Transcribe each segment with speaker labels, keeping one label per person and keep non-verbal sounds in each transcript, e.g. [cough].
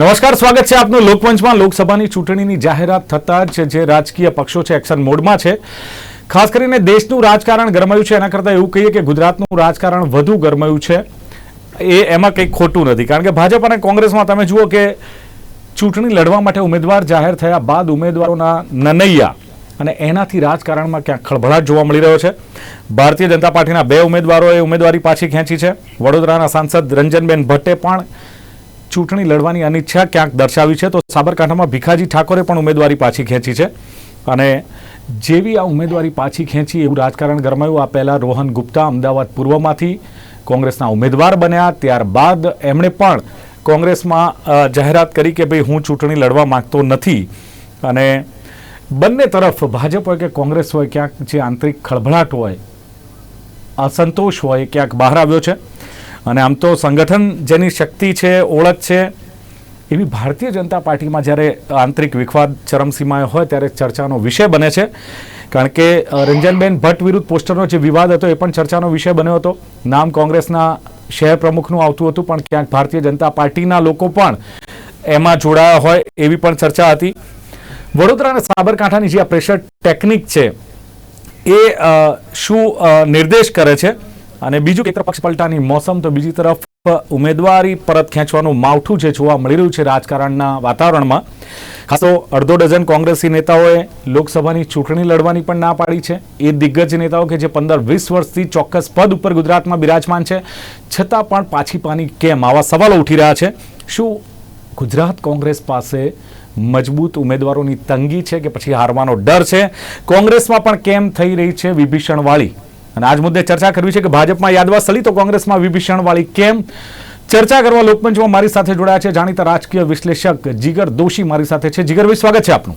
Speaker 1: નમસ્કાર, સ્વાગત છે આપનું લોકમંચમાં. લોકસભાની ચૂંટણીની જાહેરાત થતાં જ જે રાજકીય પક્ષો છે, એક્શન મોડમાં છે. ખાસ કરીને દેશનું રાજકારણ ગરમાયું છે, એના કરતાં એવું કહીએ કે ગુજરાતનું રાજકારણ વધુ ગરમાયું છે. એ એમાં કંઈ ખોટું નથી. કારણ કે ભાજપ અને કોંગ્રેસમાં તમે જુઓ કે ચૂંટણી લડવા માટે ઉમેદવાર જાહેર થયા બાદ ઉમેદવારોના નનૈયા અને એનાથી રાજકારણમાં ક્યાંક ખળભળાટ જોવા મળી રહ્યો છે. ભારતીય જનતા પાર્ટીના બે ઉમેદવારોએ ઉમેદવારી પાછી ખેંચી છે. વડોદરાના સાંસદ રંજનબેન ભટ્ટે પણ ચૂંટણી લડવાની અનિચ્છા ક્યાંક દર્શાવી છે, તો સાબરકાંઠામાં ભીખાજી ઠાકોરે પણ ઉમેદવારી પાછી ખેંચી છે. અને જેવી આ ઉમેદવારી પાછી ખેંચી એવું રાજકારણ ગરમાયું, આ પહેલાં રોહન ગુપ્તા અમદાવાદ પૂર્વમાંથી કોંગ્રેસના ઉમેદવાર બન્યા, ત્યારબાદ એમણે પણ કોંગ્રેસમાં જાહેરાત કરી કે ભાઈ હું ચૂંટણી લડવા માંગતો નથી. અને બંને તરફ ભાજપ હોય કે કોંગ્રેસ હોય, ક્યાંક જે આંતરિક ખળભળાટ હોય, અસંતોષ હોય ક્યાંક બહાર આવ્યો છે. અને આમ તો સંગઠન જેની શક્તિ છે, ઓળખ છે, એવી ભારતીય જનતા પાર્ટીમાં જ્યારે આંતરિક વિખવાદ ચરમસીમાએ હોય ત્યારે ચર્ચાનો વિષય બને છે. કારણ કે રંજનબેન ભટ્ટ વિરુદ્ધ પોસ્ટરનો જે વિવાદ હતો એ પણ ચર્ચાનો વિષય બન્યો હતો. નામ કોંગ્રેસના શહેર પ્રમુખનું આવતું હતું, પણ ક્યાંક ભારતીય જનતા પાર્ટીના લોકો પણ એમાં જોડાયા હોય એવી પણ ચર્ચા હતી. વડોદરા અને સાબરકાંઠાની જે આ પ્રેશર ટેકનિક છે, એ શું નિર્દેશ કરે છે? અને બીજું કે પક્ષ પલટાની મોસમ, તો બીજી તરફ ઉમેદવારી પરત ખેંચવાનું માવઠું જે જોવા મળી રહ્યું છે રાજકારણના વાતાવરણમાં. ખાસ તો અડધો ડઝન કોંગ્રેસી નેતાઓએ લોકસભાની ચૂંટણી લડવાની પણ ના પાડી છે. એ દિગ્ગજ નેતાઓ કે જે પંદર વીસ વર્ષથી ચોક્કસ પદ ઉપર ગુજરાતમાં બિરાજમાન છે. છતાં પણ પાછી પાની કેમ? આવા સવાલો ઉઠી રહ્યા છે. શું ગુજરાત કોંગ્રેસ પાસે મજબૂત ઉમેદવારોની તંગી છે કે પછી હારવાનો ડર છે? કોંગ્રેસમાં પણ કેમ થઈ રહી છે વિભીષણવાળી? અને આજ મુદ્દે ચર્ચા કરવી છે કે ભાજપમાં યાદવા સલી તો કોંગ્રેસમાં વિભીષણવાળી કેમ? ચર્ચા કરવા લોકમંચમાં મારી સાથે જોડાયા છે જાણીતા રાજકીય વિશ્લેષક જીગર દોશી મારી સાથે છે. જીગરભાઈ સ્વાગત છે આપનું.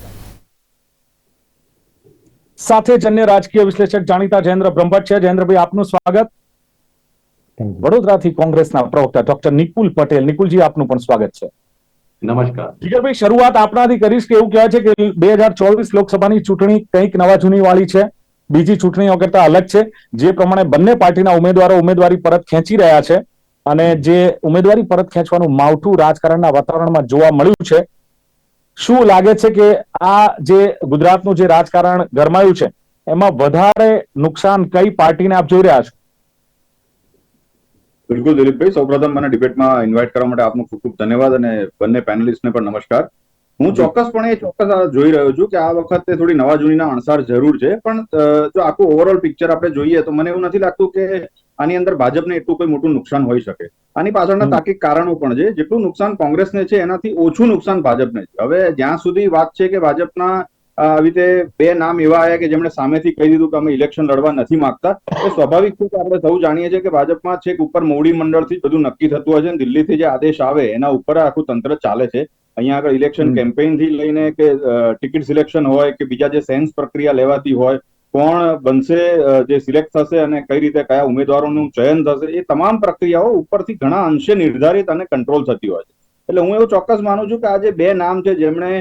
Speaker 1: સાથે જ અન્ય રાજકીય વિશ્લેષક જાણીતા જયેન્દ્ર બ્રહ્મભટ્ટ છે. જયેન્દ્રભાઈ આપનું સ્વાગત. વડોદરાથી કોંગ્રેસના પ્રવક્તા ડોક્ટર નિકુલ પટેલ. નિકુલજી આપનું પણ સ્વાગત છે.
Speaker 2: નમસ્કાર.
Speaker 1: જીગરભાઈ શરૂઆત આપણાથી કરીશ કે એવું કહેવાય છે કે બે હજાર ચોવીસ લોકસભાની ચૂંટણી કંઈક નવા જૂની વાળી છે. બીજી ચૂંટણીઓ કરતા અલગ છે. જે પ્રમાણે બંને પાર્ટીના ઉમેદવારો ઉમેદવારી પરત ખેંચી રહ્યા છે અને જે ઉમેદવારી પરત ખેંચવાનું માવઠું રાજકારણના વાતાવરણમાં જોવા મળ્યું છે. શું લાગે છે કે આ જે ગુજરાતનું જે રાજકારણ ગરમાયું છે, એમાં વધારે નુકસાન કઈ પાર્ટીને આપ જોઈ રહ્યા છો?
Speaker 2: બિલકુલ દિલીપભાઈ, સૌપ્રથમ મને ડિબેટમાં ઇન્વાઇટ કરવા માટે આપનો ખૂબ ખૂબ ધન્યવાદ અને બંને પેનલિસ્ટને પણ નમસ્કાર. હું ચોક્કસપણે એ ચોક્કસ જોઈ રહ્યો છું કે આ વખતે થોડી નવા જૂનીના અણસાર જરૂર છે પણ જો આખું ઓવરઓલ પિક્ચર આપણે જોઈએ તો મને એવું નથી લાગતું કે આની અંદર ભાજપને એટલું કોઈ મોટું નુકસાન હોઈ શકે. આની પાછળના. તાર્કિક કારણો પણ છે. જેટલું નુકસાન કોંગ્રેસને છે એનાથી ઓછું નુકસાન ભાજપને છે. હવે જ્યાં સુધી વાત છે કે ભાજપના આવી રીતે બે નામ એવા આવ્યા કે જેમણે સામેથી કહી દીધું કે અમે ઇલેક્શન લડવા નથી માંગતા એ સ્વાભાવિક છે કે આપણે સૌ જાણીએ છીએ કે ભાજપમાં છેક ઉપર મોવડી મંડળથી બધું નક્કી થતું હોય છે દિલ્હીથી જે આદેશ આવે એના ઉપર આખું તંત્ર ચાલે છે. અહીંયા આગળ ઇલેક્શન. કેમ્પેઇનથી લઈને કે ટિકિટ સિલેક્શન હોય કે બીજા જે સેન્સ પ્રક્રિયા લેવાતી હોય કોણ બનશે જે સિલેક્ટ થશે અને કઈ રીતે કયા ઉમેદવારોનું ચયન થશે એ તમામ પ્રક્રિયાઓ ઉપરથી ઘણા અંશે નિર્ધારિત અને કંટ્રોલ થતી હોય છે એટલે હું એવું ચોક્કસ માનું છું કે આ જે બે નામ છે જેમણે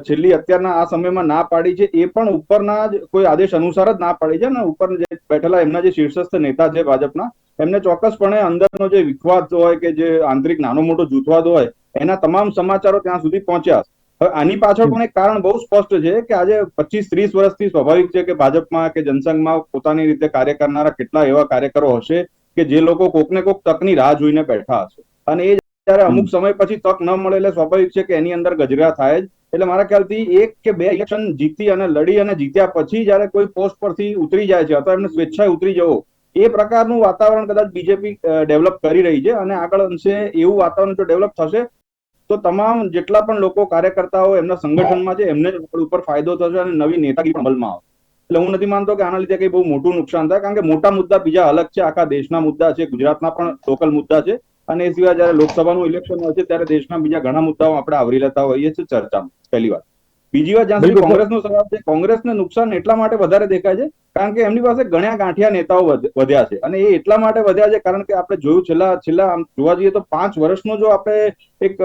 Speaker 2: છેલ્લી અત્યારના આ સમયમાં ના પાડી છે એ પણ ઉપરના જ કોઈ આદેશ અનુસાર જ ના પાડી છે અને ઉપર જે બેઠેલા એમના જે શીર્ષસ્થ નેતા છે ભાજપના એમને ચોક્કસપણે અંદરનો જે વિખવાદ હોય કે જે આંતરિક નાનો મોટો જૂથવાદ હોય એના તમામ સમાચારો ત્યાં સુધી પહોંચ્યા હવે આની પાછળ પણ એક કારણ બહુ સ્પષ્ટ છે કે આજે પચીસ ત્રીસ વર્ષથી સ્વાભાવિક છે કે ભાજપમાં કે જનસંઘમાં પોતાની રીતે કાર્ય કરનારા કેટલા એવા કાર્યકરો હશે કે જે લોકો કોકને કોક તકની રાહ જોઈને બેઠા હશે. અને એ જયારે અમુક સમય પછી તક ન મળે એટલે સ્વાભાવિક છે કે એની અંદર ગજરા થાય જ. એટલે મારા ખ્યાલથી એક કે બે ઇલેક્શન જીતી અને લડી અને જીત્યા પછી જયારે કોઈ પોસ્ટ પરથી ઉતરી જાય છે અથવા એમને સ્વેચ્છાએ ઉતરી જવો, એ પ્રકારનું વાતાવરણ કદાચ બીજેપી ડેવલપ કરી રહી છે. અને આગળ અંશે એવું વાતાવરણ જો ડેવલપ થશે તો તમામ જેટલા પણ લોકો કાર્યકર્તાઓ એમના સંગઠનમાં છે, એમને ઉપર ફાયદો થશે અને નવી નેતાગીરી અમલમાં આવશે એટલે હું નથી માનતો કે આના લીધે કઈ બહુ મોટું નુકસાન થાય, કારણ કે મોટા મુદ્દા બીજા અલગ છે, આખા દેશના મુદ્દા છે, ગુજરાતના પણ લોકલ મુદ્દા છે. અને એ સિવાય જયારે લોકસભાનું ઇલેક્શન હોય છે, ત્યારે દેશના બીજા ઘણા મુદ્દાઓ આપણે આવરી લેતા હોઈએ છીએ ચર્ચામાં. પહેલી વાત. બીજી વાત જ્યાં સુધી કોંગ્રેસનો સવાલ છે કોંગ્રેસને નુકસાન એટલા માટે વધારે દેખાય છે કારણ કે એમની પાસે ગણ્યા ગાંઠિયા નેતાઓ વધ્યા છે. અને એ એટલા માટે વધ્યા છે કારણ કે આપણે જોયું છેલ્લા છેલ્લા આમ જોવા જઈએ તો પાંચ વર્ષનો જો આપણે એક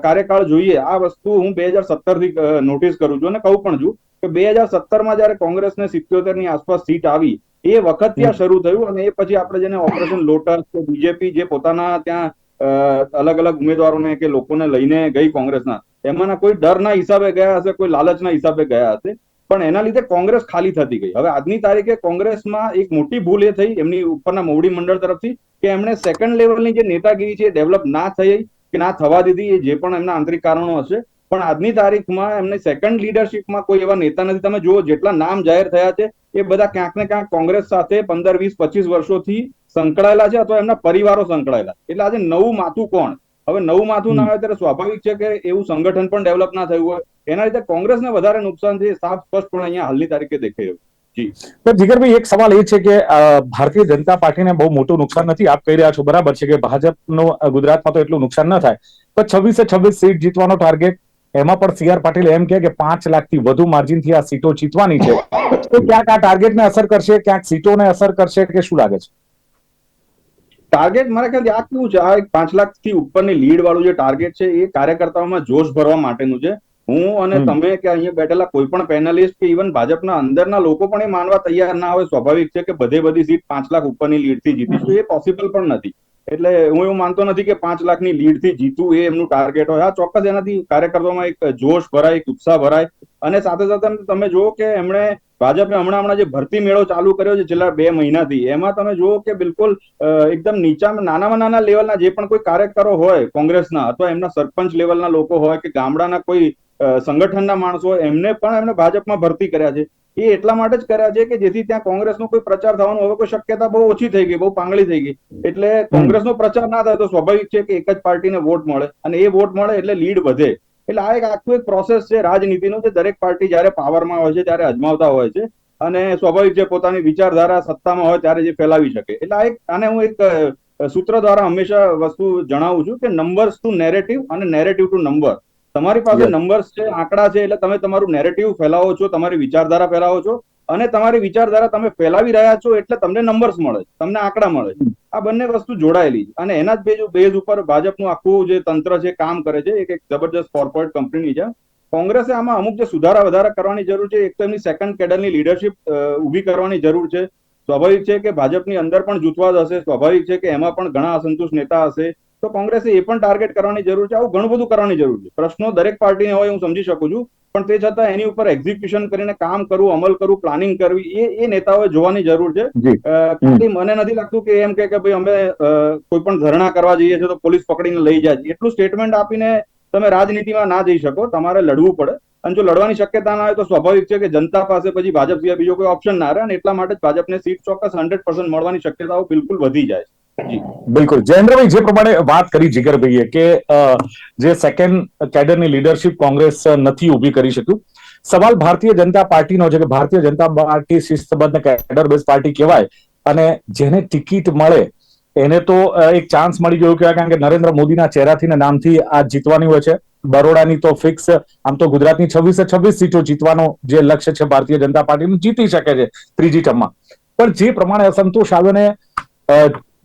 Speaker 2: કાર્યકાળ જોઈએ આ વસ્તુ હું બે હજાર સત્તરથી નોટિસ કરું છું અને કહું પણ છું કે બે હજાર સત્તરમાં જયારે કોંગ્રેસને સિત્યોતેરની આસપાસ સીટ આવી એ વખત ત્યાં શરૂ થયું અને એ પછી આપણે જેને ઓપરેશન લોટસ કે બીજેપી જે પોતાના ત્યાં અલગ અલગ ઉમેદવારોને કે લોકોને લઈને ગઈ કોંગ્રેસના એમાંના કોઈ ડરના હિસાબે ગયા હશે, કોઈ લાલચના હિસાબે ગયા હશે, પણ એના લીધે કોંગ્રેસ ખાલી થતી ગઈ. હવે આજની તારીખે કોંગ્રેસમાં એક મોટી ભૂલ એ થઈ એમની ઉપરના મોવડી મંડળ તરફથી, કે એમણે સેકન્ડ લેવલની જે નેતાગીરી છે ડેવલપ ના થઈ કે ના થવા દીધી એ જે પણ એમના આંતરિક કારણો હશે. પણ આજની તારીખમાં એમને સેકન્ડ લીડરશિપમાં કોઈ એવા નેતા નથી. તમે જુઓ જેટલા નામ જાહેર થયા છે, એ બધા ક્યાંક ને ક્યાંક કોંગ્રેસ સાથે પંદર, વીસ, પચીસ વર્ષોથી સંકળાયેલા છે અથવા એમના પરિવારો સંકળાયેલા એટલે આજે નવું માથું કોણ? હવે નવું માથું ના આવે ત્યારે સ્વાભાવિક છે કે એવું સંગઠન પણ ડેવલપ ના થયું હોય. એના લીધે કોંગ્રેસને વધારે નુકસાન છે સાફ સ્પષ્ટપણે અહીંયા હાલની તારીખે દેખાઈ રહ્યું.
Speaker 1: પણ જીગરભાઈ એક સવાલ એ છે કે ભારતીય જનતા પાર્ટીને બહુ મોટું નુકસાન નથી આપ કહી રહ્યા છો. બરાબર છે કે ભાજપનો ગુજરાતમાં તો એટલું નુકસાન ન થાય. પણ છવ્વીસે છવ્વીસ સીટ જીતવાનો ટાર્ગેટ એમાં પણ સીઆર પાટીલ એમ કહે કે પાંચ લાખથી વધુ માર્જિનથી આ સીટો જીતવાની છે. તો ક્યાંક આ ટાર્ગેટને અસર કરશે ક્યાંક સીટોને અસર કરશે કે શું લાગે છે?
Speaker 2: ટાર્ગેટ મારા ખ્યાલથી આ કેવું છે? આ એક પાંચ લાખથી ઉપરની લીડ વાળું જે ટાર્ગેટ છે એ કાર્યકર્તાઓમાં જોશ ભરવા માટેનું છે. હું અને તમે કે અહીંયા બેઠેલા કોઈ પણ પેનલિસ્ટ કે ઇવન ભાજપના અંદરના લોકો પણ એ માનવા તૈયાર ના હોય સ્વાભાવિક છે કે બધે બધી સીટ પાંચ લાખ ઉપરની લીડથી જીતીશું. એ પોસિબલ પણ નથી. એટલે હું એવું માનતો નથી કે પાંચ લાખની લીડથી જીતવું એ એમનું ટાર્ગેટ હોય. હા, ચોક્કસ એનાથી કાર્યકર્તાઓમાં એક જોશ ભરાય, એક ઉત્સાહ ભરાય. અને સાથે સાથે તમે જુઓ કે એમણે ભાજપે હમણાં હમણાં જે ભરતી મેળો ચાલુ કર્યો છે છેલ્લા બે મહિનાથી, એમાં તમે જુઓ કે બિલકુલ એકદમ નીચામાં નાનામાં નાના લેવલના જે પણ કોઈ કાર્યકરો હોય કોંગ્રેસના અથવા એમના સરપંચ લેવલના લોકો હોય કે ગામડાના કોઈ સંગઠનના માણસો હોય એમને પણ એમણે ભાજપમાં ભરતી કર્યા છે. એ એટલા માટે જ કર્યા છે કે જેથી ત્યાં કોંગ્રેસનો કોઈ પ્રચાર થવાનો હવે કોઈ શક્યતા બહુ ઓછી થઈ ગઈ, બહુ પાંગળી થઈ ગઈ. એટલે કોંગ્રેસનો પ્રચાર ના થાય તો સ્વાભાવિક છે કે એક જ પાર્ટીને વોટ મળે અને એ વોટ મળે એટલે લીડ વધે. એટલે આ એક આખું એક પ્રોસેસ છે રાજનીતિનો જે દરેક પાર્ટી જ્યારે પાવરમાં હોય છે, ત્યારે અજમાવતા હોય છે અને સ્વાભાવિક જે પોતાની વિચારધારા સત્તામાં હોય ત્યારે જે ફેલાવી શકે. એટલે આ એક આને હું એક સૂત્ર દ્વારા હંમેશા વસ્તુ જણાવું છું કે નંબર્સ ટુ નેરેટિવ અને નેરેટિવ ટુ નંબર તમારી પાસે. નંબર્સ છે આંકડા છે એટલે તમે તમારું નેરેટિવ ફેલાવો છો તમારી વિચારધારા ફેલાવો છો અને તમારી વિચારધારા તમે ફેલાવી રહ્યા છો એટલે તમને નંબર્સ મળે છે તમને આંકડા મળે છે. આ બંને વસ્તુ જોડાયેલી છે. અને એના જ બેઝ બેઝ ઉપર ભાજપનું આખું જે તંત્ર છે કામ કરે છે એક એક જબરજસ્ત કોર્પોરેટ કંપનીની છે. કોંગ્રેસે આમાં અમુક જે સુધારા વધારા કરવાની જરૂર છે એક તો એમની સેકન્ડ કેડરની લીડરશિપ ઊભી કરવાની જરૂર છે. સ્વાભાવિક છે કે ભાજપની અંદર પણ જૂથવાદ હશે સ્વાભાવિક છે કે એમાં પણ ઘણા અસંતુષ્ટ નેતા હશે. તો કોંગ્રેસે એ પણ ટાર્ગેટ કરવાની જરૂર છે. આવું ઘણું બધું કરવાની જરૂર છે. પ્રશ્નો દરેક પાર્ટીને હોય હું સમજી શકું છું. પણ તે છતાં એની ઉપર એક્ઝિક્યુશન કરીને કામ કરવું અમલ કરવું પ્લાનિંગ કરવી એ એ નેતાઓએ જોવાની જરૂર છે. ખાલી મને નથી લાગતું કે એમ કે ભાઈ અમે કોઈ પણ ધરણા કરવા જઈએ છીએ તો પોલીસ પકડીને લઈ જાય એટલું સ્ટેટમેન્ટ આપીને તમે રાજનીતિમાં ના જઈ શકો. તમારે લડવું પડે. અને જો લડવાની શક્યતા ના હોય તો સ્વાભાવિક છે કે જનતા પાસે પછી ભાજપ સિવાય બીજો કોઈ ઓપ્શન ના રહે અને એટલા માટે જ ભાજપને સીટ ચોક્કસ હંડ્રેડ પર્સન્ટ મળવાની શક્યતાઓ બિલકુલ વધી જાય છે.
Speaker 1: બિલકુલ. જયેન્દ્રભાઈ, જે પ્રમાણે વાત કરી જીગરભાઈએ કે જે સેકન્ડ કેડરની લીડરશિપ કોંગ્રેસ નથી ઊભી કરી શક્યું. સવાલ ભારતીય જનતા પાર્ટીનો છે કે ભારતીય જનતા પાર્ટી શિસ્તબદ્ધ કેડર બેઝ પાર્ટી કહેવાય અને જેને ટિકિટ મળે, એને તો એક ચાન્સ મળી ગયો કહેવાય કારણ કે નરેન્દ્ર મોદીના ચહેરાથી ને નામથી આ જીતવાની હોય છે. બરોડાની તો ફિક્સ આમ તો ગુજરાતની છવ્વીસે છવ્વીસ સીટો જીતવાનો જે લક્ષ્ય છે ભારતીય જનતા પાર્ટીનું, જીતી શકે છે ત્રીજી ટર્મમાં. પણ જે પ્રમાણે અસંતોષ આવ્યો ને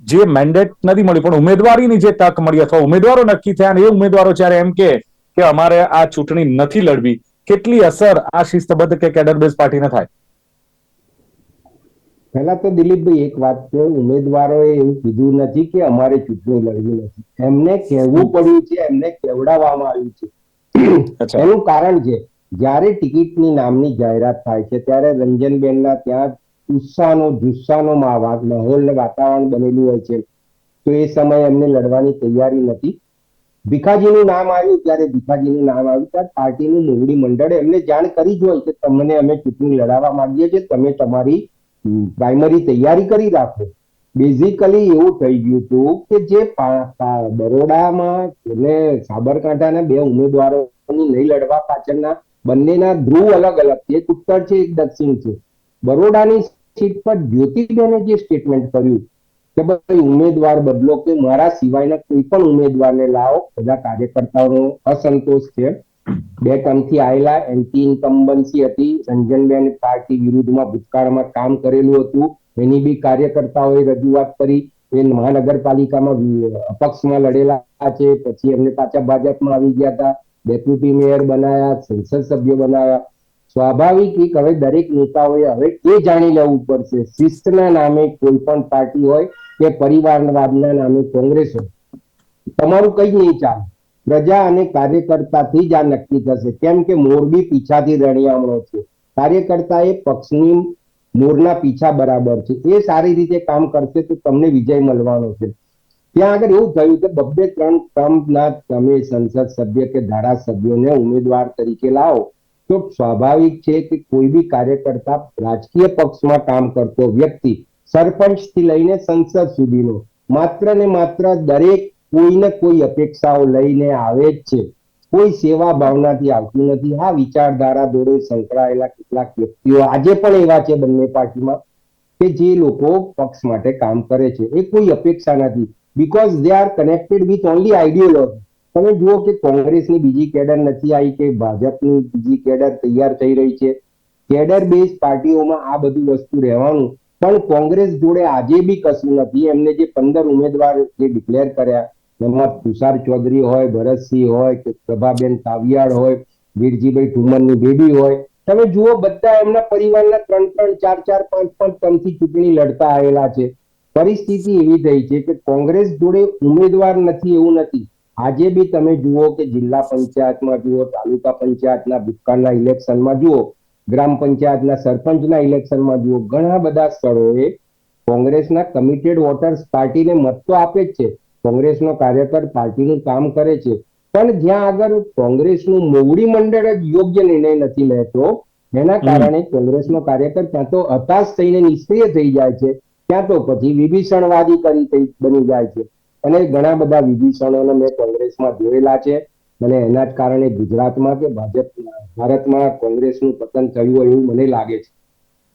Speaker 1: જે મેન્ડેટ નથી મળ્યું પણ ઉમેદવારીની જે તક મળી અથવા ઉમેદવારો નક્કી થયા અને એ ઉમેદવારો જ્યારે એમ કે કે અમારે આ ચૂંટણી નથી લડવી કેટલી અસર આ શિસ્તબદ્ધ કે કેડર બેઝ પાર્ટીને થાય?
Speaker 3: પહેલા તો દિલીપભાઈ એક વાત છે ઉમેદવારોએ એવું કીધું નથી કે અમારે ચૂંટણી લડવી નથી. એમને કહેવું પડ્યું છે એમને કેવડાવવામાં આવ્યું છે. એનું કારણ છે જ્યારે ટિકિટની નામની જાહેરાત થાય છે ત્યારે રંજનબેનના ત્યાં ઉત્સાહનો જુસ્સાનો માવા- માહોલ ને વાતાવરણ બનેલું હોય છે. તો એ સમયે એમને લડવાની તૈયારી નથી. ભીખાજીનું નામ આવ્યું ત્યારે ભીખાજીનું નામ આવ્યું ત્યારે પાર્ટીનું મોવડી મંડળે એમને જાણ કરી જ હોય કે તમને અમે ચૂંટણી લડાવવા માંગીએ છીએ, તમે તમારી પ્રાઇમરી તૈયારી કરી રાખો. બેઝિકલી એવું થઈ ગયું હતું કે જે બરોડામાં અને સાબરકાંઠાના બે ઉમેદવારોની નહીં લડવા પાછળના બંનેના ધ્રુવ અલગ અલગ છે. એક ઉત્તર છે, એક દક્ષિણ છે. બરોડાની સીટ પર જ્યોતિબેને જે સ્ટેટમેન્ટ કર્યું કે ભાઈ ઉમેદવાર બદલો કે મારા સિવાયના કોઈ પણ ઉમેદવારને લાવો, બધા કાર્યકર્તાઓનો અસંતોષ છે. બે ટર્મથી આવેલા એન્ટી ઇન્કમ્બન્સી હતી. રંજનબેન પાર્ટી વિરુદ્ધમાં ભૂતકાળમાં કામ કરેલું હતું. એની બી કાર્યકર્તાઓએ રજૂઆત કરી. એ મહાનગરપાલિકામાં અપક્ષમાં લડેલા છે. પછી એમને પાછા ભાજપમાં આવી ગયા હતા. ડેપ્યુટી મેયર બનાયા, સંસદ સભ્ય બનાયા. સ્વાભાવિક એક હવે દરેક નેતાઓએ હવે એ જાણી લેવું પડશે. શિસ્તના નામે કોઈ પણ પાર્ટી હોય કે પરિવારવાદના નામે કોંગ્રેસ હોય. તમારું કઈ નહીં ચાલે. પ્રજા અને કાર્યકર્તાથી જ આ નક્કી થશે. કેમ કે મોરબી પીછાથી રણિયામણો છે. કાર્યકર્તા એ પક્ષની મોરના પીછા બરાબર છે. એ સારી રીતે કામ કરશે તો તમને વિજય મળવાનો છે. ત્યાં આગળ એવું થયું કે બબ્બે ત્રણ ટર્મના તમે સંસદ સભ્ય કે ધારાસભ્યોને ઉમેદવાર તરીકે લાવો. તો સ્વાભાવિક છે કે કોઈ બી કાર્યકર્તા રાજકીય પક્ષમાં કામ કરતો વ્યક્તિ સરપંચથી લઈને સંસદ સુધીનો માત્ર ને માત્ર દરેક કોઈને કોઈ અપેક્ષાઓ લઈને આવે જ છે. કોઈ સેવા ભાવનાથી આવતી નથી. હા, વિચારધારા જોડે સંકળાયેલા કેટલાક વ્યક્તિઓ આજે પણ એવા છે બંને પાર્ટીમાં કે જે લોકો પક્ષ માટે કામ કરે છે. એ કોઈ અપેક્ષા નથી. Because they are connected with only ideology તમે જુઓ કે કોંગ્રેસની બીજી કેડર નથી આવી કે ભાજપની બીજી કેડર તૈયાર થઈ રહી છે. કેડર બેઝ પાર્ટીઓમાં આ બધું વસ્તુ રહેવાનું. પણ કોંગ્રેસ જોડે આજે બી કશું નથી. એમને જે પંદર ઉમેદવાર જે ડિક્લેર કર્યા, એમાં તુષાર ચૌધરી હોય, ભરતસિંહ હોય, કે પ્રભાબેન કાવિયાળ હોય, વીરજીભાઈ ઠુમરની બેબી હોય. તમે જુઓ બધા એમના પરિવારના ત્રણ ત્રણ, ચાર ચાર, પાંચ પાંચ ટર્મથી ચૂંટણી લડતા આવેલા છે. પરિસ્થિતિ એવી થઈ છે કે કોંગ્રેસ જોડે ઉમેદવાર નથી એવું નથી. આજે બી તમે જુઓ કે જિલ્લા પંચાયતમાં જુઓ તાલુકા પંચાયતના ભૂતકાળના ઇલેક્શનમાં જુઓ ગ્રામ પંચાયતના સરપંચના ઇલેક્શનમાં જુઓ ઘણા બધા સ્થળોએ કોંગ્રેસના કમિટેડ વોટર્સ પાર્ટીને મત તો આપે જ છે. કોંગ્રેસનો કાર્યકર પાર્ટીનું કામ કરે છે. પણ જ્યાં આગળ કોંગ્રેસનું મોવડી મંડળ જ યોગ્ય નિર્ણય નથી લેતો એના કારણે કોંગ્રેસનો કાર્યકર ક્યાં તો હતાશ થઈને નિષ્ક્રિય થઈ જાય છે ક્યાં તો પછી વિભીષણવાદી કરી બની જાય છે. અને ઘણા બધા વિભીષણોને મેં કોંગ્રેસમાં જોયેલા છે. અને એના જ કારણે ગુજરાતમાં કે ભાજપ ભારતમાં કોંગ્રેસનું પતન થયું એવું મને લાગે છે.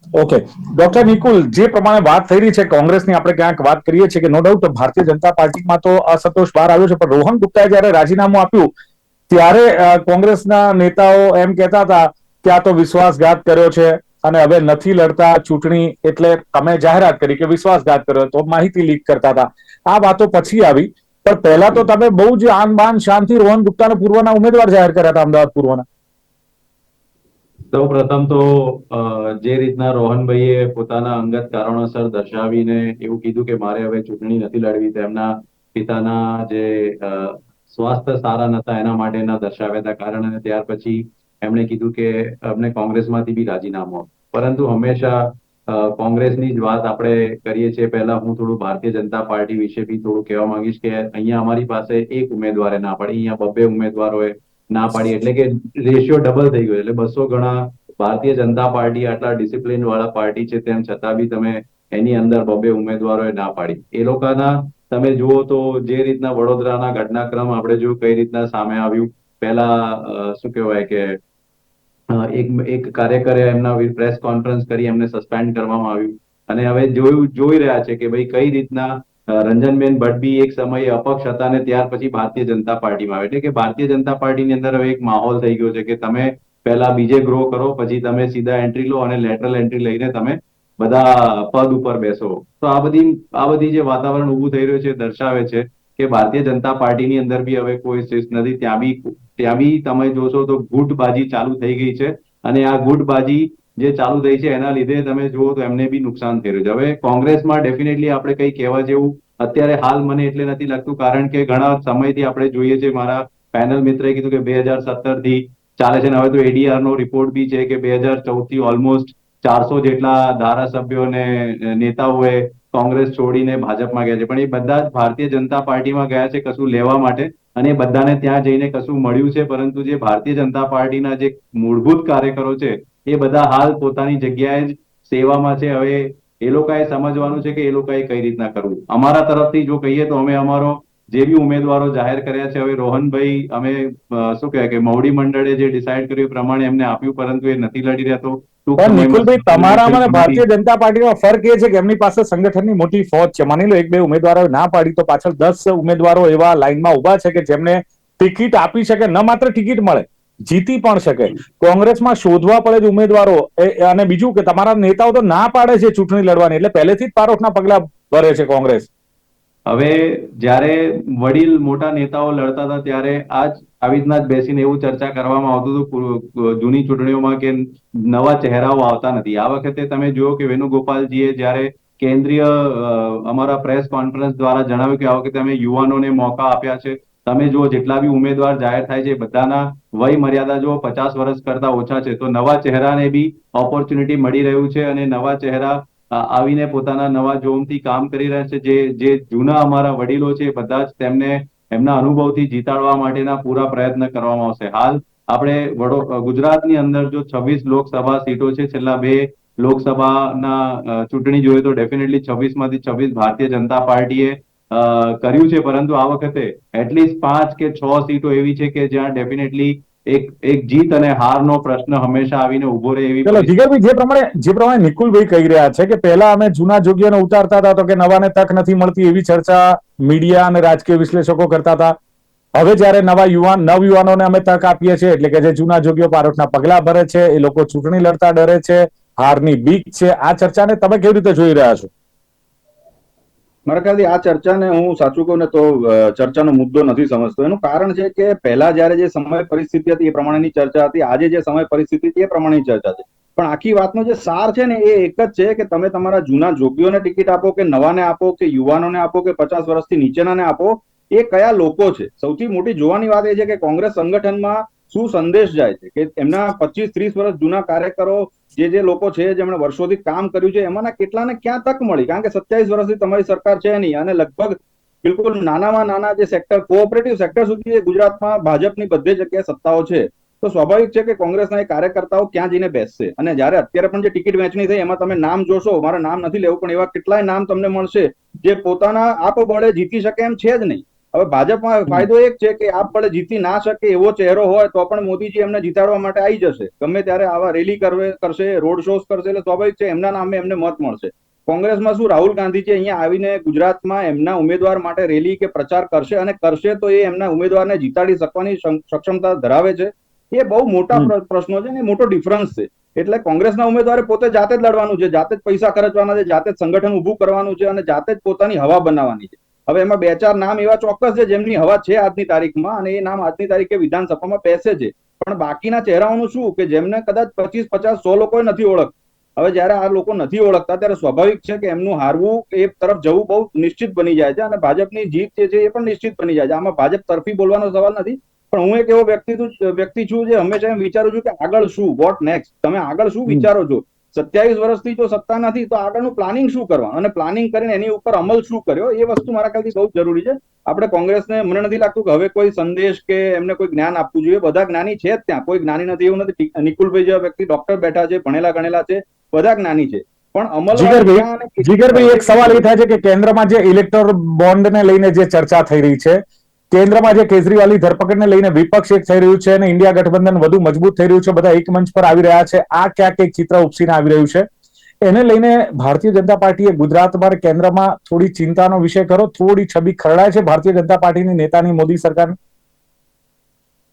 Speaker 1: ઓકે. ડોક્ટર નિકુલ, જે પ્રમાણે વાત થઈ રહી છે કોંગ્રેસની, આપણે ક્યાંક વાત કરીએ છીએ કે નો ડાઉટ ભારતીય જનતા પાર્ટીમાં તો અસંતોષ બહાર આવ્યો છે, પણ રોહન ગુપ્તાએ જયારે રાજીનામું આપ્યું, ત્યારે કોંગ્રેસના નેતાઓ એમ કહેતા હતા કે આ તો વિશ્વાસઘાત કર્યો છે અને હવે નથી લડતા ચૂંટણી એટલે તમે જાહેરાત કરી કે વિશ્વાસઘાત કર્યો, તો માહિતી લીક કરતા હતા. આ વાતો પછી આવી. પણ પહેલા તો તમે બહુ જ આન બાન શાંતિ, રોહન ગુપ્તાને પૂર્વના ઉમેદવાર જાહેર કર્યા હતા અમદાવાદ પૂર્વના.
Speaker 4: સૌ પ્રથમ તો જે રીતના રોહનભાઈએ પોતાના અંગત કારણોસર દર્શાવીને એવું કીધું કે મારે હવે ચૂંટણી નથી લડવી, તેમના પિતાના જે સ્વાસ્થ્ય સારા નતા, એના માટેના દર્શાવ્યા હતા. કારણ અને ત્યાર પછી એમણે કીધું કે અમને કોંગ્રેસમાંથી બી રાજીનામું પરંતુ હંમેશા કોંગ્રેસની જ વાત આપણે કરીએ છીએ. પહેલા હું થોડું ભારતીય જનતા પાર્ટી વિશે બી થોડું કહેવા માંગીશ કે અહીંયા અમારી પાસે એક ઉમેદવારે ના પાડી. અહીંયા બબ્બે ઉમેદવારોએ ના પાડી. એટલે કે રેશિયો ડબલ થઈ ગયો. એટલે બસો ગણા ભારતીય જનતા પાર્ટી આટલા ડિસિપ્લિન વાળા પાર્ટી છે, તેમ છતાં બી તમે એની અંદર બબ્બે ઉમેદવારોએ ના પાડી. એ લોકોના તમે જુઓ તો જે રીતના વડોદરાના ઘટનાક્રમ આપણે જો કઈ રીતના સામે આવ્યું. પહેલા શું કહેવાય કે એક એક કાર્યકરે એમના પ્રેસ કોન્ફરન્સ કરી એમને સસ્પેન્ડ કરવામાં આવ્યું. અને હવે જોયું, જોઈ રહ્યા છે કે ભાઈ કઈ રીતના રંજનબેન ભટ્ટ એક સમયે અપક્ષ હતા અને ત્યાર પછી ભારતીય જનતા પાર્ટીમાં આવે. એટલે કે ભારતીય જનતા પાર્ટીની અંદર હવે એક માહોલ થઈ ગયો છે કે તમે પહેલા બીજે ગ્રો કરો, પછી તમે સીધા એન્ટ્રી લો અને લેટરલ એન્ટ્રી લઈને તમે બધા પદ ઉપર બેસો. તો આ બધી આ બધી જે વાતાવરણ ઊભું થઈ રહ્યું છે, દર્શાવે છે કે ભારતીય જનતા પાર્ટીની અંદર બી હવે કોઈ શિસ્ત નથી. ત્યાં બી ત્યાં બી તમે જોશો તો ગુટબાજી ચાલુ થઈ ગઈ છે અને આ ગુટબાજી જે ચાલુ થઈ છે એના લીધે તમે જુઓ તો એમને બી નુકસાન થઈ રહ્યું છે. હવે કોંગ્રેસમાં ડેફિનેટલી આપણે કઈ કહેવા જેવું અત્યારે હાલ મને એટલે નથી લાગતું, કારણ કે ઘણા સમયથી આપણે જોઈએ છે, મારા પેનલ મિત્રએ કીધું કે બે હજાર સત્તરથી ચાલે છે ને હવે તો એડીઆર નો રિપોર્ટ બી છે કે બે હજાર ચૌદથી ઓલમોસ્ટ ચારસો જેટલા ધારાસભ્યો અને નેતાઓએ કોંગ્રેસ છોડીને ભાજપમાં ગયા છે. પણ એ બધા જ ભારતીય જનતા પાર્ટીમાં ગયા છે કશું લેવા માટે. અને બધાને ત્યાં જઈને કશું મળ્યું છે, પરંતુ જે ભારતીય જનતા પાર્ટીના જે મૂળભૂત કાર્યકરો છે, એ બધા હાલ પોતાની જગ્યાએ જ સેવામાં છે. હવે એ લોકોએ સમજવાનું છે કે એ લોકોએ કઈ રીતના કરવું. અમારા તરફથી જો કહીએ તો અમે અમારો જે બી ઉમેદવારો જાહેર કર્યા છે, હવે રોહનભાઈ, અમે શું કહેવાય કે, મવડી મંડળે જે ડિસાઇડ કર્યું પ્રમાણે એમને આપ્યું, પરંતુ એ નથી લડી રહ્યા તો ટૂંક
Speaker 1: પણ નિકુલભાઈ તમારામાં અને ભારતીય જનતા પાર્ટીમાં ફરક એ છે કે એમની પાસે સંગઠનની મોટી ફોજ છે. માની લો એક બે ઉમેદવારો ના પાડી તો પાછળ દસ ઉમેદવારો એવા લાઈનમાં ઊભા છે કે જેમને ટિકિટ આપી શકે ન માત્ર ટિકિટ મળે જીતી પણ શકે. કોંગ્રેસમાં શોધવા પડે જ ઉમેદવારો. અને બીજું કે તમારા નેતાઓ તો ના પાડે છે ચૂંટણી લડવાની એટલે પહેલેથી જ પારોઠના પગલા ભરે છે કોંગ્રેસ.
Speaker 4: હવે જ્યારે વડીલ મોટા નેતાઓ લડતા હતા, ત્યારે આજ આવી રીતના જ બેસીને એવું ચર્ચા કરવામાં આવતું હતું જૂની ચૂંટણીઓમાં કે નવા ચહેરાઓ આવતા નથી. આ વખતે તમે જુઓ કે વેણુગોપાલજીએ જ્યારે કેન્દ્રીય અમારા પ્રેસ કોન્ફરન્સ દ્વારા જણાવ્યું કે આ વખતે અમે યુવાનોને મોકા આપ્યા છે, તમે જુઓ જેટલા બી ઉમેદવાર જાહેર થાય છે, બધાના વય મર્યાદા જો પચાસ વર્ષ કરતા ઓછા છે, તો નવા ચહેરાને બી ઓપોર્ચ્યુનિટી મળી રહ્યું છે અને નવા ચહેરા આવીને પોતાના નવા જોમથી કામ કરી રહ્યા છે. જે જે જૂના અમારા વડીલો છે બધા જ તેમને એમના અનુભવથી જીતાડવા માટેના પૂરા પ્રયત્ન કરવામાં આવશે. હાલ આપણે વડો ગુજરાતની અંદર જો છવ્વીસ લોકસભા સીટો છે, છેલ્લા બે લોકસભાના ચૂંટણી જોઈએ તો ડેફિનેટલી છવ્વીસમાંથી છવ્વીસ ભારતીય જનતા પાર્ટીએ કર્યું છે. પરંતુ આ વખતે એટલીસ્ટ પાંચ કે છ સીટો એવી છે કે જ્યાં ડેફિનેટલી એક એક જીત અને હારનો પ્રશ્ન હંમેશા આવીને ઊભો રહે એવી
Speaker 1: ચલો જીગરભાઈ જે પ્રમાણે જે પ્રમાણે નિકુલભાઈ કહી રહ્યા છે કે પહેલા અમે જૂના જોગ્યને ઉતારતા હતા તો કે નવાને તક નથી મળતી એવી ચર્ચા મીડિયા અને રાજકીય વિશ્લેષકો કરતા હતા. હવે જ્યારે નવા યુવાન નવ યુવાનોને અમે તક આપીએ છીએ એટલે કે જે જૂના જોગ્યો પારોઠના પગલા ભરે છે એ લોકો ચૂંટણી લડતા ડરે છે હારની બીક છે આ ચર્ચાને તમે કેવી રીતે જોઈ રહ્યા છો?
Speaker 2: મારા ખ્યાલથી આ ચર્ચાને હું સાચું કહું ને તો ચર્ચાનો મુદ્દો નથી સમજતો. એનું કારણ છે કે પહેલા જ્યારે જે સમય પરિસ્થિતિ હતી એ પ્રમાણેની ચર્ચા હતી, આજે જે સમય પરિસ્થિતિ એ પ્રમાણેની ચર્ચા છે પણ આખી વાતનો જે સાર છે ને એ એક જ છે કે તમે તમારા જૂના જોગીઓને ટિકિટ આપો કે નવાને આપો કે યુવાનોને આપો કે પચાસ વર્ષથી નીચેનાને આપો, એ કયા લોકો છે? સૌથી મોટી જોવાની વાત એ છે કે કોંગ્રેસ સંગઠનમાં શું સંદેશ જાય છે? કે એમના પચીસ, ત્રીસ વર્ષ જૂના કાર્યકરો, જે જે લોકો છે જેમણે વર્ષોથી કામ કર્યું છે, એમાંના કેટલાને ક્યાં તક મળી? કારણ કે સત્યાવીસ વર્ષથી તમારી સરકાર છે નહીં અને લગભગ બિલકુલ નાનામાં નાના જે સેક્ટર કોઓપરેટિવ સેક્ટર સુધી ગુજરાતમાં ભાજપની બધે જગ્યાએ સત્તાઓ છે. તો સ્વાભાવિક છે કે કોંગ્રેસના એ કાર્યકર્તાઓ ક્યાં જઈને બેસશે? અને જ્યારે અત્યારે પણ જે ટિકિટ વહેંચણી થઈ, એમાં તમે નામ જોશો, મારે નામ નથી લેવું, પણ એવા કેટલાય નામ તમને મળશે, જે પોતાના આપબળે જીતી શકે એમ છે જ નહીં. હવે ભાજપમાં ફાયદો એક છે કે આપ બળે જીતી ના શકે એવો ચહેરો હોય તો પણ મોદીજી એમને જીતાડવા માટે આવી જશે. ગમે ત્યારે આવા રેલી કરવે કરશે રોડ શોઝ કરશે એટલે સ્વાભાવિક છે એમના નામે એમને મત મળશે. કોંગ્રેસમાં શું રાહુલ ગાંધીજી અહીંયા આવીને ગુજરાતમાં એમના ઉમેદવાર માટે રેલી કે પ્રચાર કરશે અને કરશે તો એ એમના ઉમેદવારને જીતાડી શકવાની સક્ષમતા ધરાવે છે? એ બહુ મોટા પ્રશ્નો છે ને મોટો ડિફરન્સ છે. એટલે કોંગ્રેસના ઉમેદવારે પોતે જાતે જ લડવાનું છે જાતે જ પૈસા ખર્ચવાના છે જાતે જ સંગઠન ઉભું કરવાનું છે અને જાતે જ પોતાની હવા બનાવવાની છે. હવે એમાં બે ચાર નામ એવા ચોક્કસ છે જેમની હવા છે આજની તારીખમાં અને એ નામ આજની તારીખે વિધાનસભામાં બેસે છે. પણ બાકીના ચહેરાઓનું શું કે જેમને કદાચ પચીસ પચાસ સો લોકો નથી ઓળખતા. હવે જ્યારે આ લોકો નથી ઓળખતા ત્યારે સ્વાભાવિક છે કે એમનું હારવું એ તરફ જવું બહુ નિશ્ચિત બની જાય છે અને ભાજપની જીત જે છે એ પણ નિશ્ચિત બની જાય છે. આમાં ભાજપ તરફી બોલવાનો સવાલ નથી પણ હું એક એવો વ્યક્તિ વ્યક્તિ છું જે હંમેશા એમ વિચારું છું કે આગળ શું વોટ નેક્સ્ટ? તમે આગળ શું વિચારો છો? સત્યાવીસ વર્ષથી જો સત્તા નથી તો આગળનું પ્લાનિંગ શું કરવા અને પ્લાનિંગ કરીને એની ઉપર અમલ શું કર્યો? એ વસ્તુ મારા ખ્યાલથી બહુ જરૂરી છે. આપણે કોંગ્રેસને મને નથી લાગતું કે હવે કોઈ સંદેશ કે એમને કોઈ જ્ઞાન આપવું જોઈએ. બધા જ્ઞાની છે જ ત્યાં. કોઈ જ્ઞાની નથી એવું નથી. નિકુલભાઈ જેવા વ્યક્તિ ડોક્ટર બેઠા છે ભણેલા ગણેલા છે બધા જ્ઞાની છે. પણ અમલ
Speaker 1: જીગરભાઈ એક સવાલ એ થાય છે કે કેન્દ્રમાં જે ઇલેક્ટર બોન્ડને લઈને જે ચર્ચા થઈ રહી છે કેન્દ્રમાં જે કેજરીવાલની ધરપકડને લઈને વિપક્ષ એક થઈ રહ્યું છે અને ઇન્ડિયા ગઠબંધન વધુ મજબૂત થઈ રહ્યું છે. બધા એક મંચ પર આવી રહ્યા છે. આ ક્યાંક એક ચિત્ર ઉપસીને આવી રહ્યું છે. એને લઈને ભારતીય જનતા પાર્ટીએ ગુજરાતમાં કેન્દ્રમાં થોડી ચિંતાનો વિષય કરો. થોડી છબી ખરડાય છે ભારતીય જનતા પાર્ટીની નેતાની મોદી સરકાર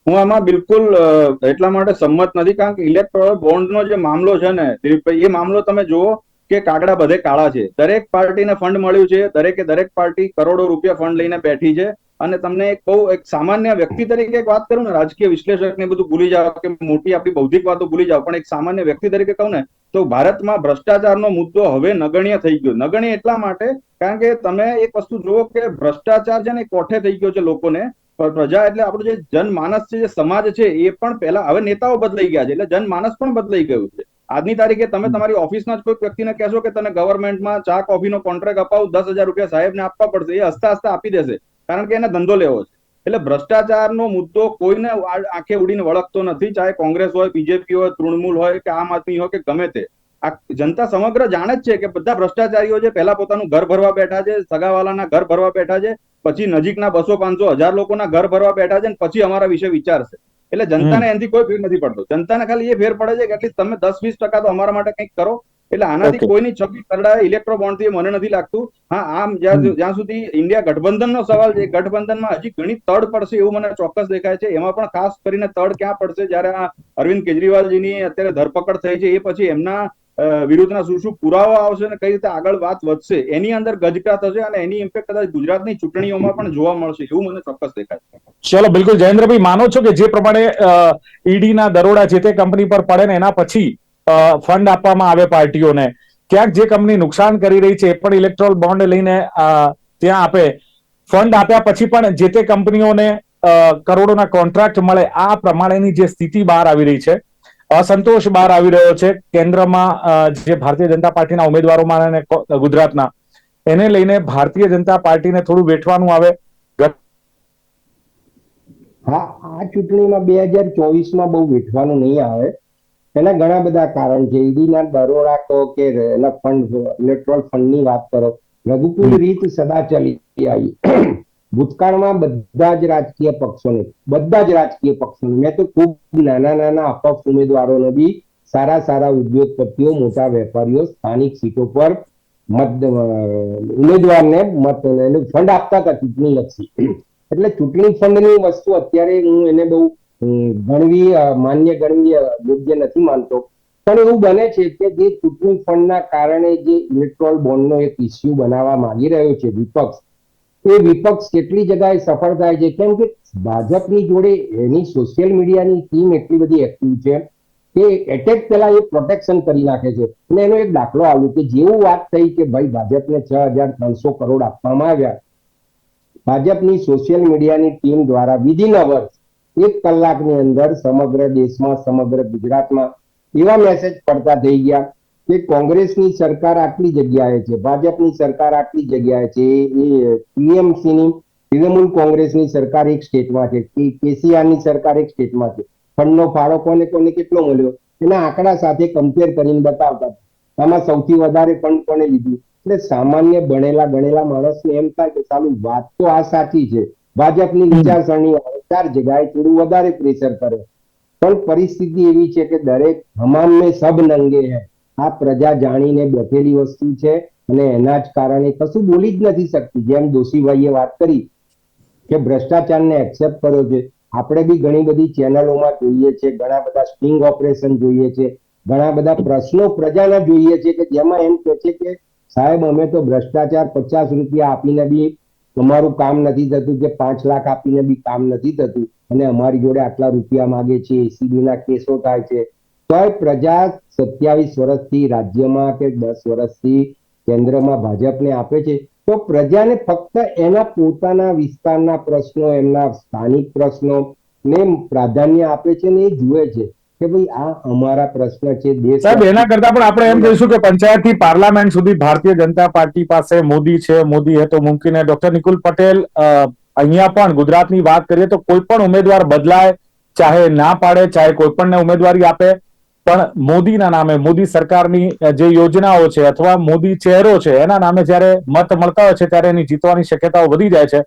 Speaker 2: હું આમાં બિલકુલ એટલા માટે સંમત નથી, કારણ કે ઇલેક્ટોરલ બોન્ડનો જે મામલો છે ને એ મામલો તમે જુઓ કે કાગડા બધે કાળા છે. દરેક પાર્ટીને ફંડ મળ્યું છે. દરેકે દરેક પાર્ટી કરોડો રૂપિયા ફંડ લઈને બેઠી છે. અને તમને એક બહુ એક સામાન્ય વ્યક્તિ તરીકે એક વાત કરું ને રાજકીય વિશ્લેષક ને બધું ભૂલી જાઓ કે મોટી આપણી બૌદ્ધિક વાતો ભૂલી જાઓ પણ એક સામાન્ય વ્યક્તિ તરીકે કહું ને તો ભારતમાં ભ્રષ્ટાચારનો મુદ્દો હવે નગણ્ય થઈ ગયો. નગણ્ય એટલા માટે કારણ કે તમે એક વસ્તુ જુઓ કે ભ્રષ્ટાચાર છે ને કોઠે થઈ ગયો છે લોકોને પ્રજા એટલે આપણું જે જનમાનસ છે જે સમાજ છે એ પણ પહેલા હવે નેતાઓ બદલાઈ ગયા છે એટલે જનમાનસ પણ બદલાઈ ગયું છે. આજની તારીખે તમે તમારી ઓફિસના જ કોઈક વ્યક્તિને કહેશો કે તને ગવર્મેન્ટમાં ચા કોફીનો કોન્ટ્રાક્ટ અપાવું દસ હજાર રૂપિયા સાહેબને આપવા પડશે એ હસતા હસતા આપી દેશે. કારણ કે એને ધંધો લેવો છે. એટલે ભ્રષ્ટાચારનો મુદ્દો કોઈને આંખે ઉડીને વળગતો નથી ચાહે કોંગ્રેસ હોય બીજેપી હોય તૃણમૂલ હોય કે આમ આદમી હોય કે ગમે તે. આ જનતા સમગ્ર જાણે જ છે કે બધા ભ્રષ્ટાચારીઓ છે પહેલા પોતાનું ઘર ભરવા બેઠા છે સગાવાલાના ઘર ભરવા બેઠા છે પછી નજીકના બસો પાંચસો હજાર લોકોના ઘર ભરવા બેઠા છે પછી અમારા વિશે વિચારશે. એટલે જનતાને એનાથી કોઈ ફેર નથી પડતો. જનતાને ખાલી એ ફેર પડે છે કે એટલીસ્ટ તમે દસ વીસ ટકા તો અમારા માટે કંઈક કરો. એટલે આનાથી. કોઈની છબી કરડાય ઇલેક્ટ્રો બોન્ડથી મને નથી લાગતું. હા આમ જ્યાં સુધી ઇન્ડિયા ગઠબંધનનો સવાલ છે ગઠબંધનમાં હજી ઘણી તડ પડશે એવું મને ચોક્કસ દેખાય છે. એમાં પણ ખાસ કરીને તડ ક્યાં પડશે? જ્યારે આ અરવિંદ કેજરીવાલજીની અત્યારે ધરપકડ થઈ છે એ પછી એમના વિરુદ્ધના શું શું પુરાવા આવશે અને કઈ રીતે આગળ વાત વધશે એની અંદર ગજકા થશે અને એની ઇમ્પેક્ટ કદાચ ગુજરાતની ચૂંટણીઓમાં પણ જોવા મળશે એવું મને ચોક્કસ દેખાય છે.
Speaker 1: ચલો બિલકુલ. જયેન્દ્રભાઈ માનો છો કે જે પ્રમાણે ઈડીના દરોડા જે તે કંપની પર પડે ને એના પછી ફંડ આપવામાં આવે પાર્ટીઓને. ક્યાંક જે કંપની નુકસાન કરી રહી છે એ પણ ઇલેક્ટ્રોલ બોન્ડ લઈને ત્યાં આપે. ફંડ આપ્યા પછી પણ જે તે કંપનીઓને કરોડોના કોન્ટ્રાક્ટ મળે, આ પ્રમાણેની જે સ્થિતિ બહાર આવી રહી છે, અસંતોષ બહાર આવી રહ્યો છે, કેન્દ્રમાં જે ભારતીય જનતા પાર્ટીના ઉમેદવારોમાં અને ગુજરાતના, એને લઈને ભારતીય જનતા પાર્ટીને થોડું વેઠવાનું આવે.
Speaker 3: હા, આ ચૂંટણીમાં બે હજાર ચોવીસમાં બહુ વેઠવાનું નહીં આવે. એના ઘણા બધા કારણ છે. ઈડીના દરોડા કહો કે એના ફંડ ઇલેક્ટ્રોલ ફંડની વાત કરો. રઘુકુલ રીત સદા ચલી આવી. [clears throat] ભૂતકાળમાં બધા જ રાજકીય પક્ષોને બધા જ રાજકીય પક્ષોને મેં તો ખૂબ નાના નાના અપક્ષ ઉમેદવારોને બી સારા સારા ઉદ્યોગપતિઓ મોટા વેપારીઓ સ્થાનિક સીટો પર મત ઉમેદવારને મત ફંડ આપતા હતા ચૂંટણી લક્ષી. [clears throat] એટલે ચૂંટણી ફંડની વસ્તુ અત્યારે હું એને બહુ ગણવી માન્ય ગણવી યોગ્ય નથી માનતો. પણ એવું બને છે કે જે ચૂંટણી ફંડના કારણે જે ઇલેક્ટ્રોલ બોન્ડનો એક ઇસ્યુ બનાવવા માંગી રહ્યો છે વિપક્ષ, એ વિપક્ષ કેટલી જગ્યાએ સફળ થાય છે? કેમ કે ભાજપની જોડે એની સોશિયલ મીડિયાની ટીમ એટલી બધી એક્ટિવ છે કે એટેક પહેલા એ પ્રોટેક્શન કરી નાખે છે. અને એનો એક દાખલો આવ્યો કે જેવું વાત થઈ કે ભાઈ ભાજપને છ હજાર ત્રણસો કરોડ આપવામાં આવ્યા, ભાજપની સોશિયલ મીડિયાની ટીમ દ્વારા વિધિન અવર્સ એક કલાકની અંદર સમગ્ર દેશમાં, સમગ્ર ગુજરાતમાં એવા મેસેજ પડતા થઈ ગયા કે કોંગ્રેસની સરકાર આટલી જગ્યાએ છે, ભાજપની સરકાર આટલી જગ્યાએ છે, એ ટીએમસીની તૃણમૂલ કોંગ્રેસની સરકાર એક સ્ટેટમાં છે કેસીઆરની સરકાર એક સ્ટેટમાં છે. ફંડનો ફાળો કોને કોને કેટલો મળ્યો? એના આંકડા સાથે કમ્પેર કરીને બતાવતા. આમાં સૌથી વધારે ફંડ કોને લીધું? એટલે સામાન્ય ભણેલા, ગણેલા માણસને એમ થાય કે ચાલુ વાત તો આ સાચી છે ભાજપની વિચારસરણી ચાર જગ્યાએ થોડું વધારે પ્રેશર કરે. પણ પરિસ્થિતિ એવી છે કે દરેક હમામ મેં સબ નંગે હે. આ પ્રજા જાણીને બેઠેલી વસ્તુ છે અને એના જ કારણે કશું બોલી જ નથી શકતી. જેમ દોશીભાઈએ વાત કરી કે ભ્રષ્ટાચારને એક્સેપ્ટ કર્યો છે આપણે બી ઘણી બધી ચેનલોમાં જોઈએ છે ઘણા બધા સ્ટિંગ ઓપરેશન જોઈએ છે ઘણા બધા પ્રશ્નો પ્રજાના જોઈએ છે કે જેમાં એમ કહે છે કે સાહેબ અમે તો ભ્રષ્ટાચાર પચાસ રૂપિયા આપીને બી અમારું કામ નથી થતું કે પાંચ લાખ આપીને બી કામ નથી થતું. અને અમારી જોડે આટલા રૂપિયા માંગે છે એસીબી ના કેસો થાય છે. તોય પ્રજા સત્યાવીસ વર્ષથી રાજ્યમાં કે દસ વર્ષથી કેન્દ્રમાં ભાજપને આપે છે. તો પ્રજાને ફક્ત એના પોતાના વિસ્તારના પ્રશ્નો, એમના સ્થાનિક પ્રશ્નો ને પ્રાધાન્ય આપે છે ને એ જુએ છે. કે ભાઈ આ અમારા પ્રશ્ન છે દેશ
Speaker 1: સાહેબ એના કરતા પણ આપણે એમ કહીશું કે પંચાયતથી પાર્લામેન્ટ સુધી ભારતીય જનતા પાર્ટી પાસે મોદી છે મોદી હે તો મુમકિન હે. ડોક્ટર નિકુલ પટેલ અહીંયા પણ ગુજરાતની વાત કરીએ તો કોઈ પણ ઉમેદવાર બદલાય ચાહે ના પાડે ચાહે કોઈ પણને ઉમેદવારી આપે પણ મોદીના નામે મોદી સરકારની જે યોજનાઓ છે અથવા મોદી ચહેરો છે એના નામે જ્યારે મત મળતા હોય છે ત્યારે એની જીતવાની શક્યતાઓ વધી જાય છે.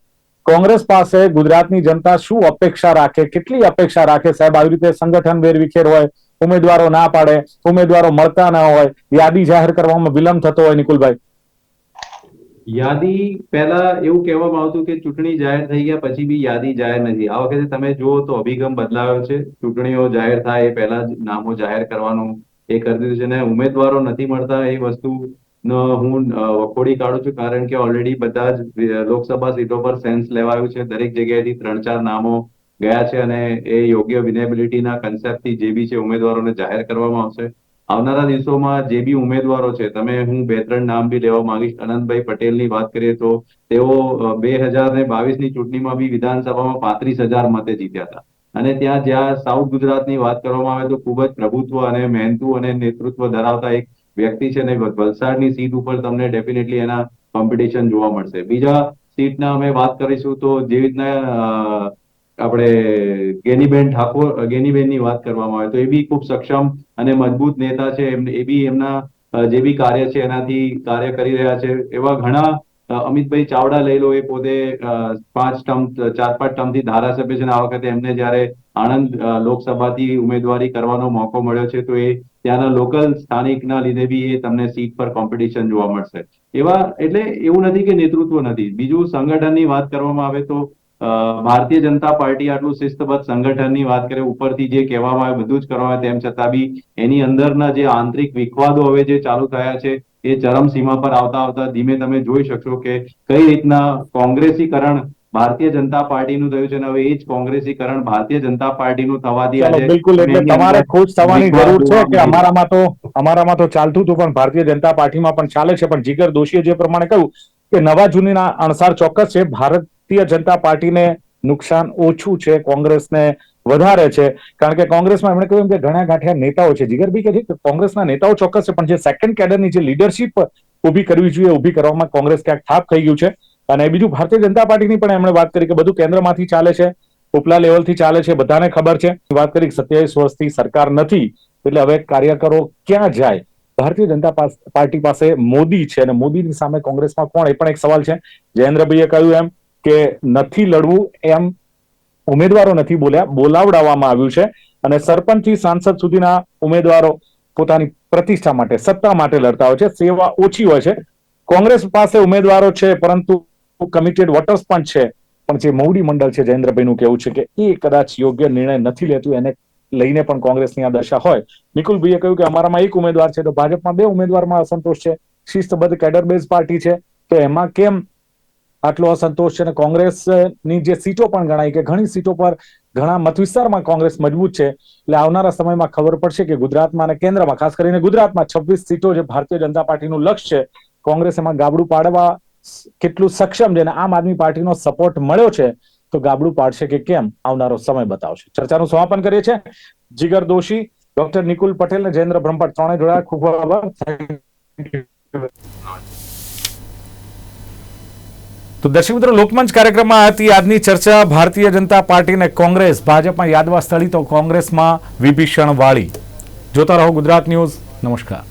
Speaker 1: કોંગ્રેસ પાસે ગુજરાતની જનતા શું અપેક્ષા રાખે? કેટલી અપેક્ષા રાખે? સાહેબ, આવી રીતે સંગઠન વેરવિખેર હોય, ઉમેદવારો ના પાડે, ઉમેદવારો મળતા ના હોય, યાદી જાહેર કરવામાં વિલંબ થતો હોય, નિકુલભાઈ.
Speaker 4: યાદી પહેલા એવું કહેવામાં આવતું કે ચૂંટણી જાહેર થઈ ગયા પછી બી યાદી જાહેર નથી. આ વખતે તમે જુઓ તો અભિગમ બદલાયો છે. ચૂંટણીઓ જાહેર થાય એ પહેલા જ નામો જાહેર કરવાનું એ કરી દીધું છે ને ઉમેદવારો નથી મળતા એ વસ્તુ હું વખોડી કાઢું છું કારણ કે ઓલરેડી બધા જ લોકસભા સીટો પર સેન્સ લેવાયું છે. દરેક જગ્યાએથી ત્રણ ચાર નામો ગયા છે અને એ યોગ્ય વિનેબિલિટીના કન્સેપ્ટથી જે બી છે ઉમેદવારોને જાહેર કરવામાં આવશે. આવનારા દિવસોમાં જે બી ઉમેદવારો છે, તમે, હું બે ત્રણ નામ બી લેવા માંગીશ. અનંતભાઈ પટેલની વાત કરીએ તો તેઓ બે હજાર ને બાવીસની ચૂંટણીમાં બી વિધાનસભામાં પાંત્રીસ હજાર મતે જીત્યા હતા. અને ત્યાં જ્યાં સાઉથ ગુજરાતની વાત કરવામાં આવે તો ખૂબ જ પ્રભુત્વ અને મહેનતુ અને નેતૃત્વ ધરાવતા એક વ્યક્તિ છે ને વલસાડની સીટ ઉપર તમને ડેફિનેટલી એના કોમ્પિટિશન જોવા મળશે. બીજા સીટના અમે વાત કરીશું તો જેવી રીતના આપણે ગેનીબેન ઠાકોર ગેનીબેનની વાત કરવામાં આવે તો એ બી ખૂબ સક્ષમ અને મજબૂત નેતા છે. એ બી એમના જે બી કાર્ય છે એનાથી કાર્ય કરી રહ્યા છે. એવા ઘણા અમિતભાઈ ચાવડા લઈ લો એ પોતે પાંચ ટર્મ, ચાર પાંચ ટર્મથી ધારાસભ્ય છે આ વખતે એમને જ્યારે આણંદ લોકસભાથી ઉમેદવારી કરવાનો મોકો મળ્યો છે તો એ ત્યાંના લોકલ સ્થાનિકના લીધે બી એ તમને સીટ પર કોમ્પિટિશન જોવા મળશે. એવા એટલે એવું નથી કે નેતૃત્વ નથી. બીજું સંગઠનની વાત કરવામાં આવે તો ભારતીય જનતા પાર્ટી આટલું શિસ્તબદ્ધ સંગઠનની વાત કરે, ઉપરથી જે કહેવામાં આવે બધું જ કરવામાં આવે, તેમ છતાં બી એની અંદરના જે આંતરિક વિખવાદો હવે જે ચાલુ થયા છે, એ ચરમસીમા પર આવતા આવતા ધીમે તમે જોઈ શકશો કે કઈ રીતના કોંગ્રેસીકરણ ભારતીય જનતા પાર્ટીનું થયું છે અને હવે એ જ કોંગ્રેસીકરણ ભારતીય જનતા પાર્ટીનું થવાથી આજે
Speaker 1: બિલકુલ એટલે તમારે ખુશ થવાની જરૂર છે કે અમારામાં તો અમારામાં તો ચાલતું હતું પણ ભારતીય જનતા પાર્ટીમાં પણ ચાલે છે. પણ જીગર દોશીએ જે પ્રમાણે કહ્યું કે નવા જૂનીના અણસાર ચોક્કસ છે. ભારતીય જનતા પાર્ટીને નુકસાન ઓછું છે કોંગ્રેસને વધારે છે. કારણ કે કોંગ્રેસમાં એમણે કહ્યું કે ઘણા ગાંઠિયા નેતાઓ છે. જીગરભાઈ કે છે કે કોંગ્રેસના નેતાઓ ચોક્કસ છે પણ જે સેકન્ડ કેડરની જે લીડરશીપ ઊભી કરવી જોઈએ ઊભી કરવામાં કોંગ્રેસ ક્યાંક થાપ થઈ ગયું છે. અને બીજું ભારતીય જનતા પાર્ટીની પણ એમણે વાત કરી કે બધું કેન્દ્રમાંથી ચાલે છે, ઉપલા લેવલથી ચાલે છે, બધાને ખબર છે. વાત કરી સત્યાવીસ વર્ષથી સરકાર નથી, એટલે હવે કાર્યકરો ક્યાં જાય? ભારતીય જનતા પાર્ટી પાસે મોદી છે અને મોદીની સામે કોંગ્રેસમાં કોણ? એ પણ એક સવાલ છે. જયેન્દ્રભાઈએ કહ્યું એમ કે નથી લડવું એમ ઉમેદવારો નથી બોલ્યા, બોલાવડાવવામાં આવ્યું છે. અને સરપંચથી સાંસદ સુધીના ઉમેદવારો પોતાની પ્રતિષ્ઠા માટે, સત્તા માટે લડતા હોય છે. સેવા ઓછી હોય છે. કોંગ્રેસ પાસે ઉમેદવારો છે, પરંતુ કમિટેડ વોટર્સ પણ છે. પણ જે મૌડી મંડળ છે, જયેન્દ્રભાઈનું કેવું છે કે એ કદાચ યોગ્ય નિર્ણય નથી લેતું, એને લઈને પણ કોંગ્રેસની આ દશા હોય. નિકુલભાઈએ કહ્યું કે અમારામાં એક ઉમેદવાર છે, તો ભાજપમાં બે ઉમેદવારમાં અસંતોષ છે. શિસ્તબદ્ધ કેડર બેઝ પાર્ટી છે. તો એમાં કેમ આટલો અસંતોષ છે? અને કોંગ્રેસની જે સીટો પણ ગણાય કે ઘણી સીટો પર ઘણા મત વિસ્તારમાં કોંગ્રેસ મજબૂત છે. એટલે આવનારા સમયમાં ખબર પડશે કે ગુજરાતમાં અને કેન્દ્રમાં, ખાસ કરીને ગુજરાતમાં છવ્વીસ સીટો જે ભારતીય જનતા પાર્ટીનું લક્ષ્ય છે, કોંગ્રેસ એમાં ગાબડું પાડવા કેટલું સક્ષમ છે અને આમ આદમી પાર્ટીનો સપોર્ટ મળ્યો છે, તો ગાબડું પાડશે કે કેમ આવનારો સમય બતાવશે. ચર્ચાનું સમાપન કરીએ છીએ. જીગર દોશી, ડોક્ટર નિકુલ પટેલ અને જયેન્દ્ર બ્રહ્મભટ્ટ ત્રણે જોડાયા. ખૂબ આભાર. તો દર્શક મિત્રો, લોકમંચ કાર્યક્રમમાં હતી આજની ચર્ચા. ભારતીય જનતા પાર્ટી અને કોંગ્રેસ. ભાજપમાં યાદવા સ્થળી તો કોંગ્રેસમાં વિભીષણ વાળી. જોતા રહો ગુજરાત ન્યૂઝ. નમસ્કાર.